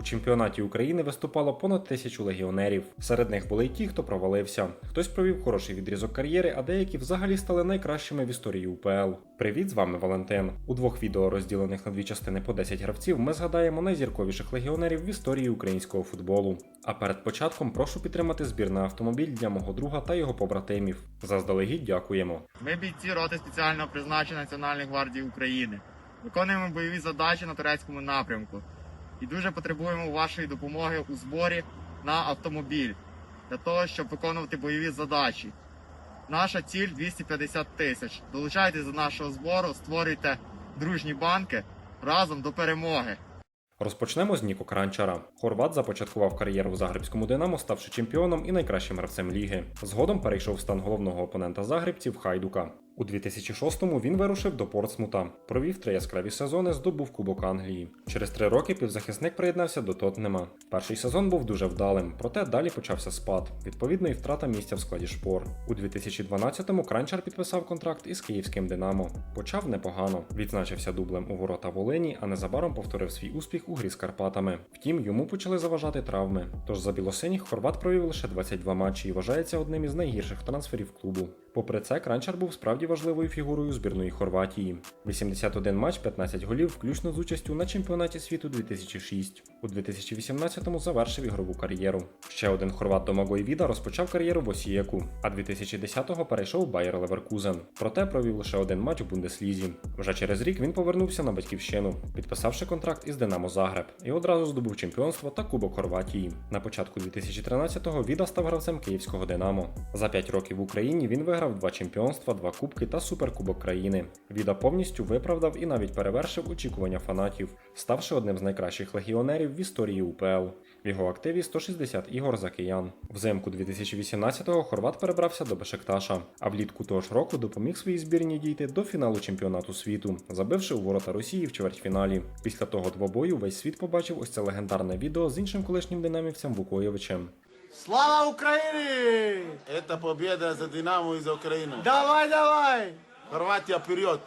У чемпіонаті України виступало понад тисячу легіонерів. Серед них були й ті, хто провалився. Хтось провів хороший відрізок кар'єри, а деякі взагалі стали найкращими в історії УПЛ. Привіт, з вами Валентин. У двох відео, розділених на дві частини по 10 гравців, ми згадаємо найзірковіших легіонерів в історії українського футболу. А перед початком прошу підтримати збір на автомобіль для мого друга та його побратимів. Заздалегідь дякуємо. Ми бійці роти спеціального призначення Національної гвардії України. Виконуємо бойові задачі на турецькому напрямку і дуже потребуємо вашої допомоги у зборі на автомобіль для того, щоб виконувати бойові задачі. Наша ціль 250 тисяч. Долучайтесь до нашого збору, створюйте дружні банки разом до перемоги. Розпочнемо з Ніко Кранчара. Хорват започаткував кар'єру в Загребському Динамо, ставши чемпіоном і найкращим гравцем ліги. Згодом перейшов в стан головного опонента загребців Хайдука. У 2006-му він вирушив до Портсмута, провів три яскраві сезони, здобув Кубок Англії. Через три роки півзахисник приєднався до Тотнема. Перший сезон був дуже вдалим, проте далі почався спад, відповідно і втрата місця в складі шпор. У 2012-му Кранчар підписав контракт із київським Динамо. Почав непогано, відзначився дублем у ворота Волині, а незабаром повторив свій успіх у грі з Карпатами. Втім, йому почали заважати травми. Тож за білосиніх Хорват провів лише 22 матчі і вважається одним із найгірших трансферів клубу. Попри це, Кранчар був справді важливою фігурою збірної Хорватії. 81 матч, 15 голів, включно з участю на чемпіонаті світу 2006. У 2018-му завершив ігрову кар'єру. Ще один хорват Домагой Віда розпочав кар'єру в Осієку, а 2010-го перейшов в Байер Леверкузен. Проте провів лише один матч у Бундеслізі. Вже через рік він повернувся на батьківщину, підписавши контракт із Динамо Загреб, і одразу здобув чемпіонство та Кубок Хорватії. На початку 2013-го Віда став гравцем київського Динамо. За 5 років в Україні він виграв два чемпіонства, два кубки та суперкубок країни. Віда повністю виправдав і навіть перевершив очікування фанатів, ставши одним з найкращих легіонерів в історії УПЛ. В його активі 160 ігор за киян. Взимку 2018-го Хорват перебрався до Бешекташа, а влітку того ж року допоміг своїй збірні дійти до фіналу чемпіонату світу, забивши у ворота Росії в чвертьфіналі. Після того двобою весь світ побачив ось це легендарне відео з іншим колишнім динамівцем Вукоєвичем. Слава Украине! Это победа за Динамо и за Украину. Давай, давай! Хорватия вперед!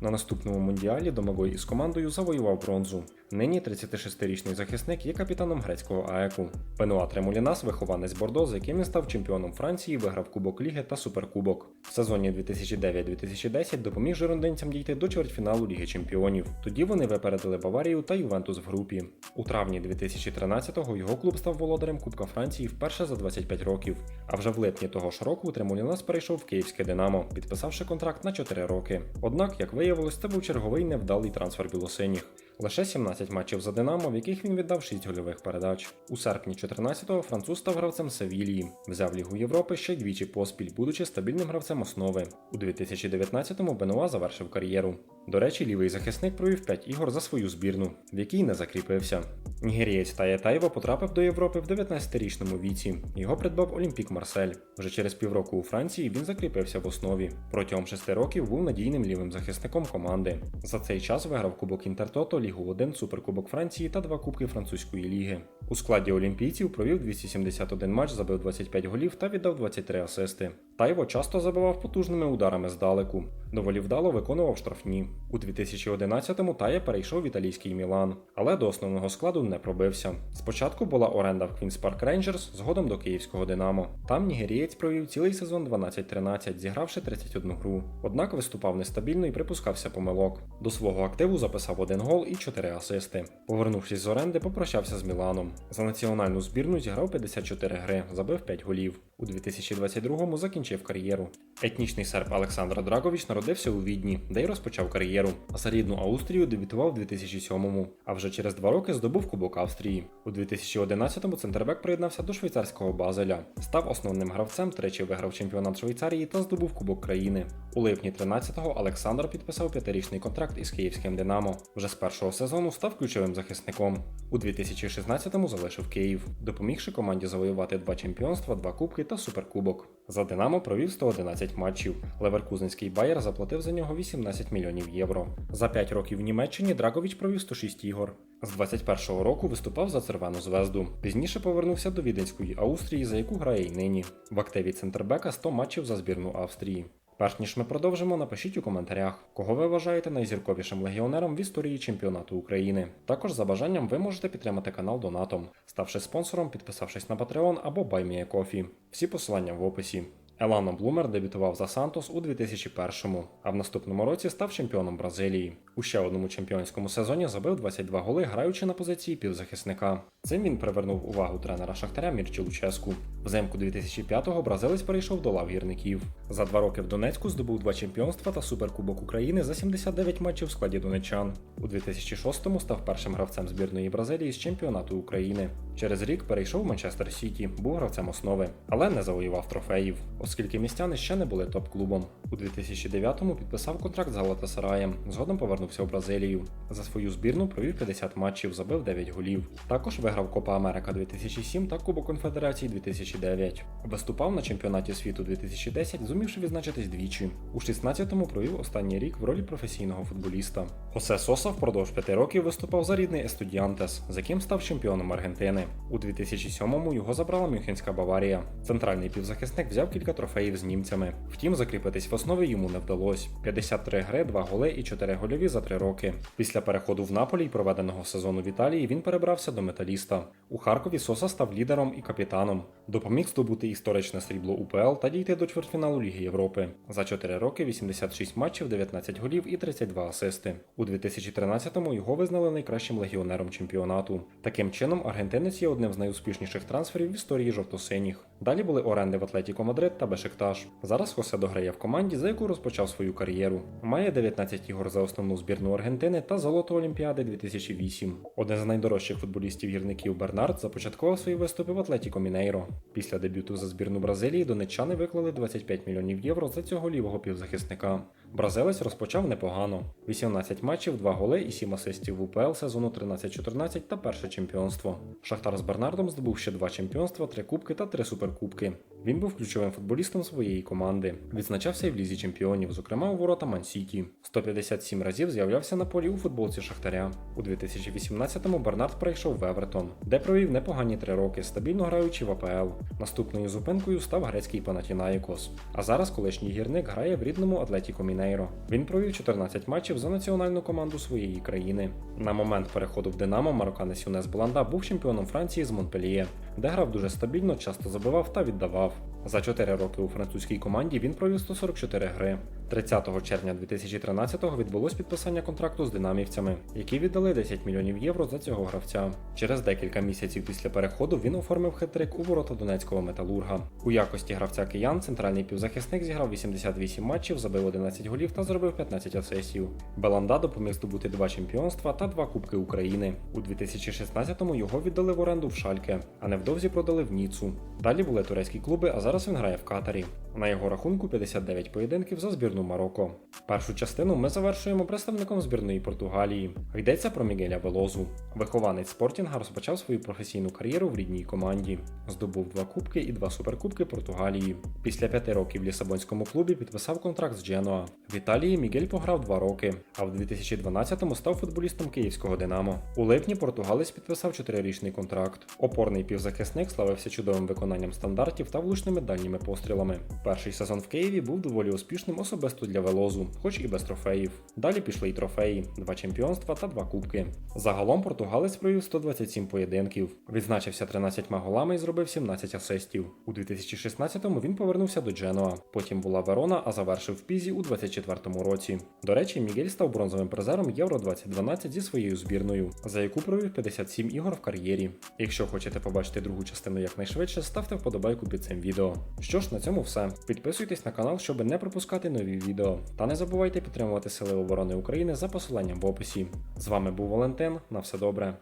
На наступному мундіалі Домагой із командою завоював бронзу. Нині 36-річний захисник є капітаном грецького АЕКу. Бенуа Тремолінас, вихованець Бордо, з яким він став чемпіоном Франції, виграв Кубок Ліги та Суперкубок. В сезоні 2009-2010 допоміг жирондинцям дійти до чвертьфіналу Ліги Чемпіонів. Тоді вони випередили Баварію та Ювентус в групі. У травні 2013-го його клуб став володарем Кубка Франції вперше за 25 років. А вже в липні того ж року Тремолінас перейшов в київське Динамо, підписавши контракт на 4 роки. Однак, як виявилось, це був черговий невдалий трансфер білосиніх. Лише 17 матчів за Динамо, в яких він віддав 6 гольових передач. У серпні 14-го француз став гравцем Севілії, взяв Лігу Європи ще двічі поспіль, будучи стабільним гравцем основи. У 2019-му Бенуа завершив кар'єру. До речі, лівий захисник провів 5 ігор за свою збірну, в якій не закріпився. Нігерієць Тая Тайво потрапив до Європи в 19-річному віці. Його придбав Олімпік Марсель. Вже через півроку у Франції він закріпився в основі. Протягом 6 років був надійним лівим захисником команди. За цей час виграв Кубок Інтертото, Лігу 1, Суперкубок Франції та два кубки французької ліги. У складі олімпійців провів 271 матч, забив 25 голів та віддав 23 асисти. Тайво часто забивав потужними ударами здалеку. Доволі вдало виконував штрафні. У 2011-му Тая перейшов в італійський Мілан, але до основного складу не пробився. Спочатку була оренда в Queen's Park Rangers, згодом до київського Динамо. Там нігерієць провів цілий сезон 12-13, зігравши 31 гру. Однак виступав нестабільно і припускався помилок. До свого активу записав один гол і 4 асисти. Повернувшись з оренди, попрощався з Міланом. За національну збірну зіграв 54 гри, забив 5 голів. У 2022-му закінчив кар'єру. Етнічний серб Олександр Драгович народився у Відні, де й розпочав кар'єру. А за рідну Австрію дебютував у 2007-му, а вже через два роки здобув Кубок Австрії. У 2011-му центрбек приєднався до швейцарського Базеля, став основним гравцем, тричі виграв чемпіонат Швейцарії та здобув Кубок країни. У липні 13-го Олександр підписав п'ятирічний контракт із київським Динамо. Вже з першого сезону став ключовим захисником. У 2016-му залишив Київ, допомігши команді завоювати два чемпіонства, два кубки та суперкубок. За Динамо провів 111 матчів. Леверкузенський Байер заплатив за нього 18 мільйонів євро. За 5 років в Німеччині Драгович провів 106 ігор. З 21-го року виступав за Червону звезду. Пізніше повернувся до Віденської Австрії, за яку грає й нині. В активі центрбека 100 матчів за збірну Австрії. Перш ніж ми продовжимо, напишіть у коментарях, кого ви вважаєте найзірковішим легіонером в історії чемпіонату України. Також за бажанням ви можете підтримати канал донатом, ставши спонсором, підписавшись на Patreon або BuyMeACoffee. Всі посилання в описі. Елано Блумер дебютував за Сантос у 2001-му, а в наступному році став чемпіоном Бразилії. У ще одному чемпіонському сезоні забив 22 голи, граючи на позиції півзахисника. Цим він привернув увагу тренера Шахтаря Мірчі Луческу. Взимку 2005-го бразилець перейшов до лав гірників. За два роки в Донецьку здобув два чемпіонства та суперкубок України за 79 матчів в складі донеччан. У 2006-му став першим гравцем збірної Бразилії з чемпіонату України. Через рік перейшов в Манчестер Сіті, був гравцем основи, але не завоював трофеїв, оскільки містяни ще не були топ-клубом. У 2009-му підписав контракт з Галатасараєм, згодом повернувся в Бразилію. За свою збірну провів 50 матчів, забив 9 голів. Також виграв Копа Америка 2007 та Кубок Конфедерації 2009. Виступав на чемпіонаті світу 2010, зумівши відзначитись двічі. У 16-му провів останній рік в ролі професійного футболіста. Хосе Соса впродовж 5 років виступав за рідний Естудіантес, з яким став чемпіоном Аргентини. У 2007-му його забрала Мюнхенська Баварія. Центральний півзахисник взяв кілька трофеїв з німцями. Втім, закріпитись в основі йому не вдалося. 53 гри, 2 голи і 4 гольові за 3 роки. Після переходу в Наполі й проведеного сезону в Італії він перебрався до металіста. У Харкові Соса став лідером і капітаном. Допоміг здобути історичне срібло УПЛ та дійти до чвертьфіналу Ліги Європи. За 4 роки 86 матчів, 19 голів і 32 асисти. У 2013-му його визнали найкращим легіонером чемпіонату. Таким чином, аргентинець є одним з найуспішніших трансферів в історії жовто-синіх. Далі були оренди в Атлетіко Мадрид та Бешикташ. Зараз Хосе дограє в команді, за яку розпочав свою кар'єру. Має 19 ігор за основну збірну Аргентини та золото Олімпіади 2008. Один з найдорожчих футболістів гірників Бернард започаткував свої виступи в Атлетіко Мінейро. Після дебюту за збірну Бразилії донеччани виклали 25 мільйонів євро за цього лівого півзахисника. Бразилець розпочав непогано: 18 матчів, 2 голи і 7 асистів в УПЛ сезону 13-14 та перше чемпіонство. Шахтар з Бернардом здобув ще два чемпіонства, три кубки та три суперкубки. Він був ключовим футболістом своєї команди. Відзначався і в лізі чемпіонів, зокрема у ворота Ман-Сіті. 157 разів з'являвся на полі у футболці Шахтаря. У 2018-му Бернард перейшов в Евертон, де провів непогані три роки, стабільно граючи в АПЛ. Наступною зупинкою став грецький Панатінаїкос. А зараз колишній гірник грає в рідному Атлетіко Мінейро. Він провів 14 матчів за національну команду своєї країни. На момент переходу в Динамо марокканець Юнес Бланда був чемпіоном Франції з Монпельє, де грав дуже стабільно, часто забивав та віддавав. За 4 роки у французькій команді він провів 144 гри. 30 червня 2013-го відбулось підписання контракту з динамівцями, які віддали 10 мільйонів євро за цього гравця. Через декілька місяців після переходу він оформив хет-трик у ворота донецького металурга. У якості гравця киян центральний півзахисник зіграв 88 матчів, забив 11 голів та зробив 15 асесів. Беланда допоміг здобути два чемпіонства та два Кубки України. У 2016-му його віддали в оренду в Шальке, а невдовзі продали в Ніцу. Далі були турецькі клуби, а зараз він грає в Катарі. На його рахунку 59 поєдинків за збірну Марокко. Першу частину ми завершуємо представником збірної Португалії. Йдеться про Мігеля Велозу. Вихованець Спортінга розпочав свою професійну кар'єру в рідній команді. Здобув два кубки і два суперкубки Португалії. Після п'яти років в Лісабонському клубі підписав контракт з Дженуа. В Італії Мігель пограв два роки, а в 2012-му став футболістом київського Динамо. У липні португалець підписав чотирирічний контракт. Опорний півзахисник славився чудовим виконанням стандартів та влучними дальніми пострілами. Перший сезон в Києві був доволі успішним особисто для Велозу, хоч і без трофеїв. Далі пішли й трофеї: два чемпіонства та два кубки. Загалом португалець провів 127 поєдинків, відзначився 13 голами і зробив 17 асистів. У 2016-му він повернувся до Дженуа. Потім була Верона, а завершив в Пізі у 24-му році. До речі, Мігель став бронзовим призером Євро 2012 зі своєю збірною, за яку провів 57 ігор в кар'єрі. Якщо хочете побачити другу частину якнайшвидше, ставте вподобайку під цим відео. Що ж, на цьому все. Підписуйтесь на канал, щоб не пропускати нові відео. Та не забувайте підтримувати Сили оборони України за посиланням в описі. З вами був Валентин. На все добре.